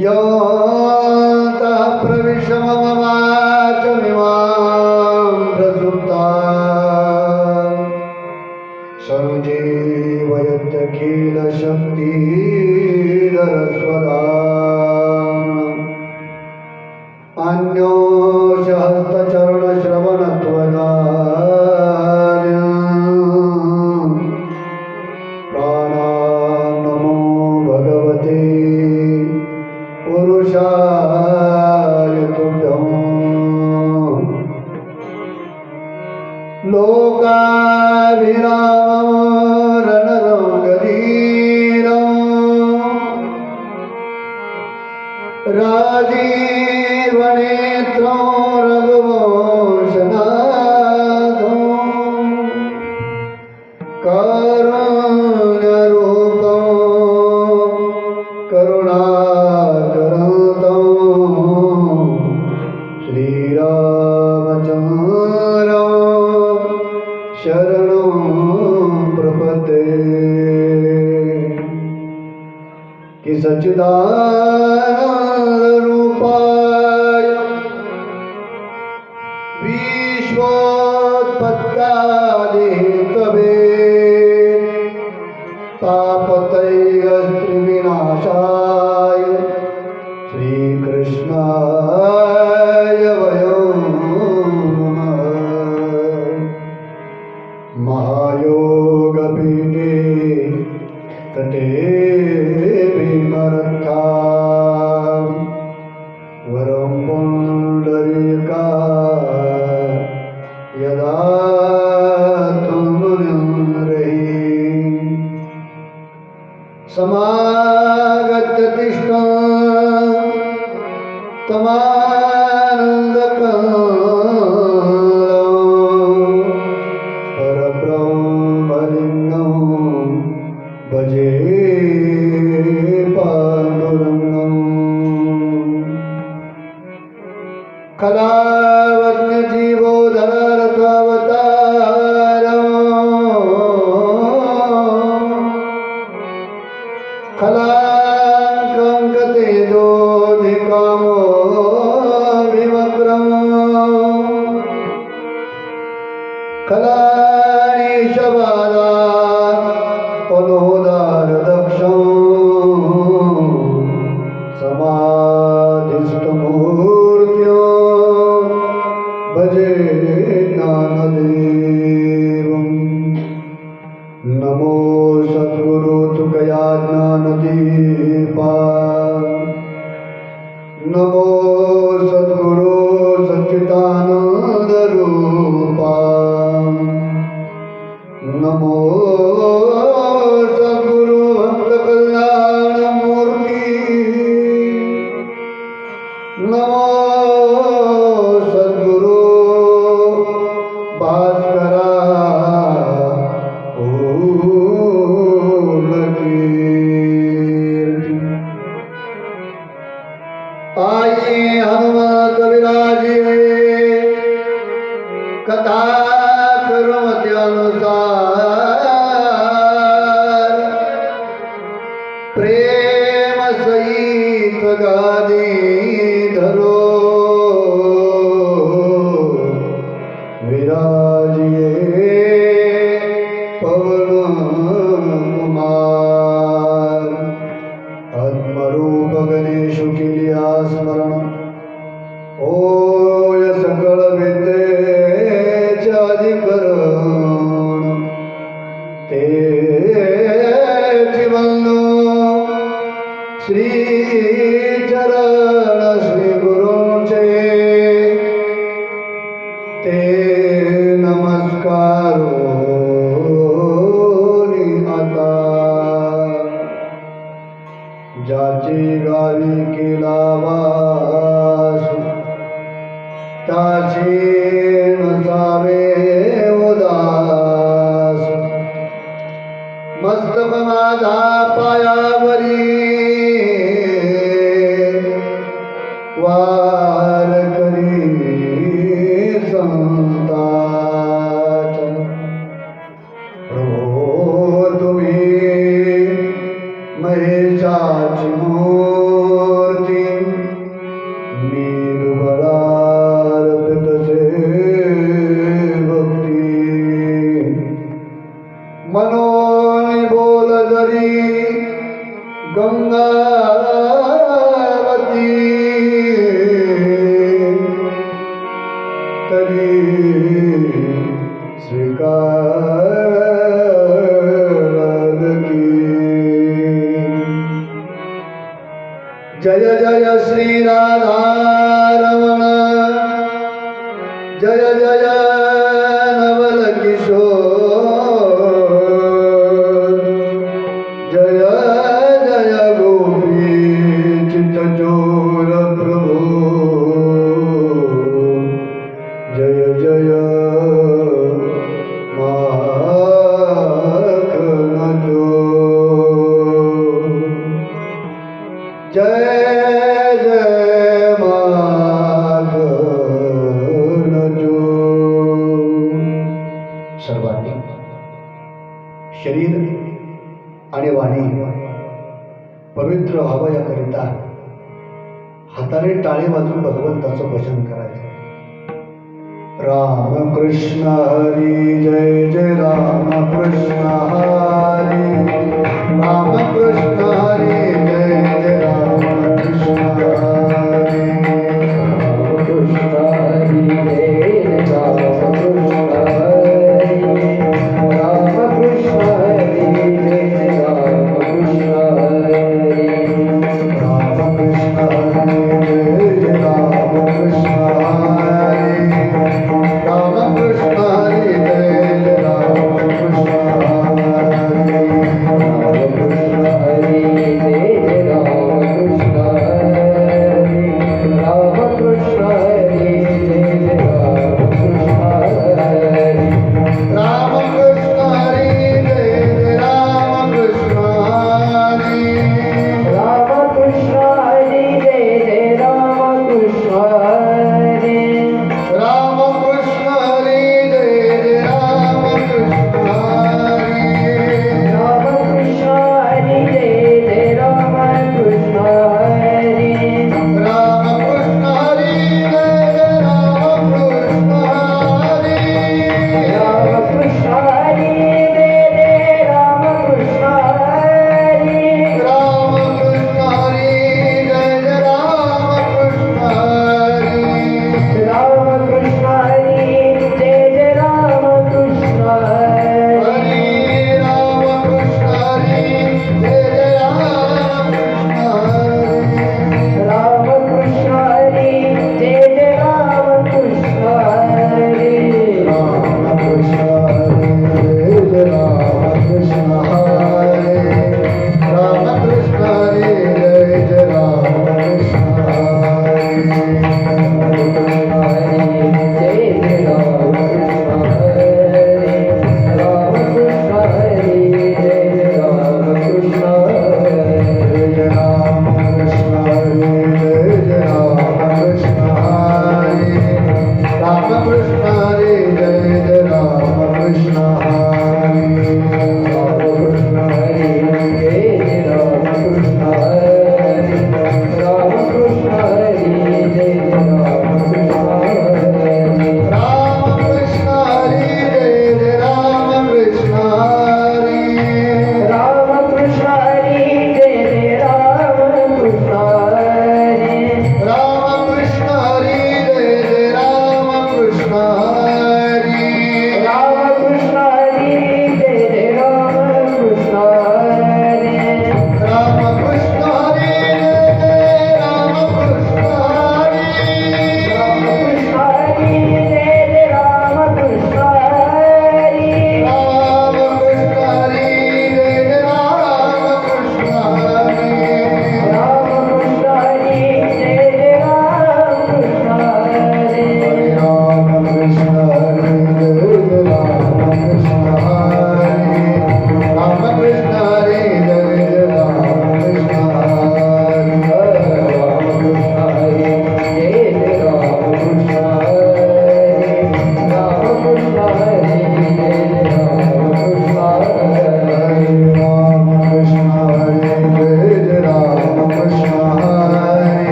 Yo. राजीवनेत्रो uh, કથા કર્મ ત્યાનુસાર ते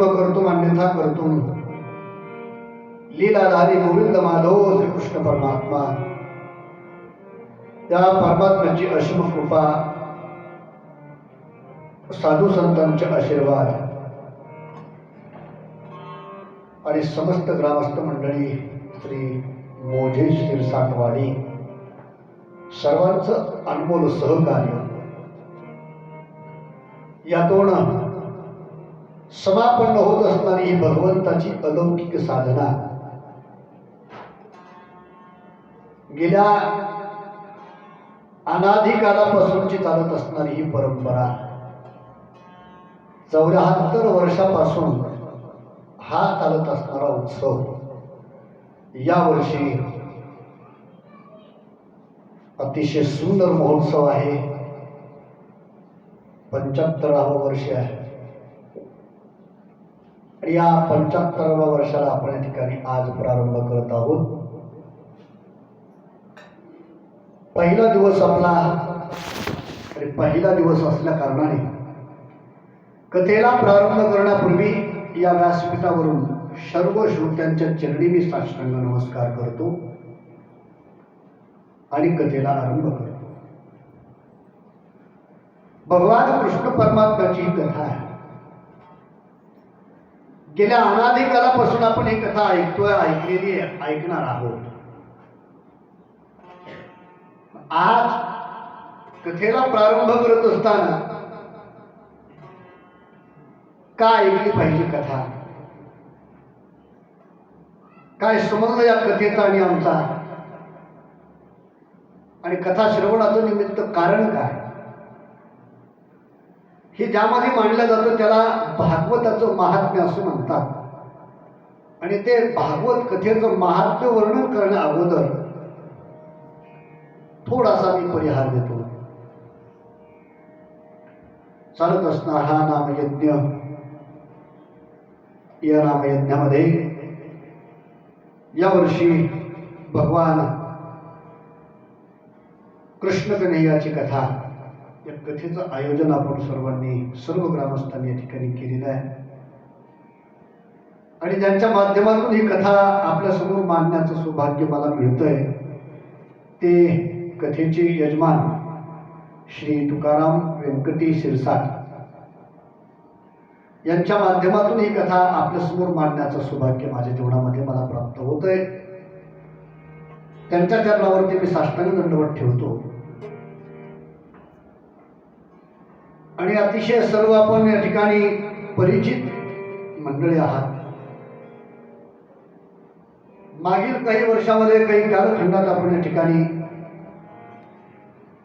कर्तुम करतो मान्यथा करतो लीलाधारी गोविंद माधव श्रीकृष्ण परमात्मा। त्या परमात्म्याची असीम कृपा साधू संतांचे आशीर्वाद आणि समस्त ग्रामस्थ मंडळी श्री मोझे शिरसाटवाडी सर्वांचं अनमोल सहकार्य। यातून समापन्न होत असणारी ही भगवंताची अलौकिक साधना. गेल्या अनाधिकालापासूनची चालत असणारी ही परंपरा चौऱ्याहत्तर वर्षापासून हा चालत असणारा उत्सव यावर्षी अतिशय सुंदर महोत्सव आहे. पंच्याहत्तरावं वर्ष आहे. या पंच्याहत्तराव्या वर्षाला आपण या ठिकाणी आज प्रारंभ करत आहोत. पहिला दिवस आपला पहिला दिवस असल्या कारणाने कथेला प्रारंभ करण्यापूर्वी या व्यासपीठावरून सर्व श्रोत्यांच्या चरणी मी साष्टांग नमस्कार करतो आणि कथेला आरंभ करतो. भगवान कृष्ण परमात्म्याची ही कथा आहे. गेल्या अनाधिकालापासून आपण ही कथा ऐकतोय ऐकलेली ऐकणार आहोत. आज कथेला प्रारंभ करत असताना का ऐकली पाहिजे कथा? काय समजलं या कथेचा आणि आमचा? आणि कथा श्रवणाचं निमित्त कारण काय? हे ज्यामध्ये मांडलं जातं त्याला भागवताचं महात्म्य असं म्हणतात. आणि ते भागवत कथेचं महात्म्य वर्णन करण्या अगोदर थोडासा मी परिहार देतो. चालत असणार हा नामयज्ञ. या नामयज्ञामध्ये यावर्षी भगवान कृष्ण कन्हैयाची कथा या कथेचं आयोजन आपण सर्वांनी सर्व ग्रामस्थांनी या ठिकाणी केलेलं आहे. आणि ज्यांच्या माध्यमातून ही कथा आपल्यासमोर मांडण्याचं सौभाग्य मला मिळतंय ते कथेचे यजमान श्री तुकाराम व्यंकटी शिरसाट यांच्या माध्यमातून ही कथा आपल्यासमोर मांडण्याचं सौभाग्य माझ्या जीवनामध्ये मला प्राप्त होतंय. त्यांच्या चरणावरती मी साष्टांग दंडवत ठेवतो. आणि अतिशय सर्व आपण या ठिकाणी परिचित मंडळी आहात. मागील काही वर्षामध्ये काही कालखंडात आपण या ठिकाणी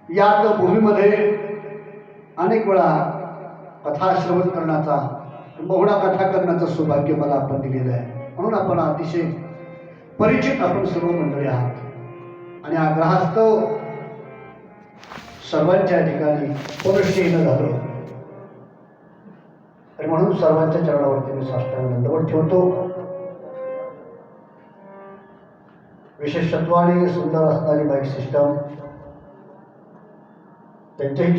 या भूमीमध्ये अनेक वेळा कथा श्रवण करण्याचा बहुडा कथा करण्याचं सौभाग्य मला आपण दिलेलं आहे. म्हणून आपण अतिशय परिचित आपण सर्व मंडळी आहात. आणि आग्रहास्तव सर्वांच्या ठिकाणी परुष्य झालो. आणि म्हणून सर्वांच्या चरणावरती मी साष्टांग दंडवत ठेवतो. विशेषत्वाने सुंदर असणारी बाईक सिस्टम त्यांच्याही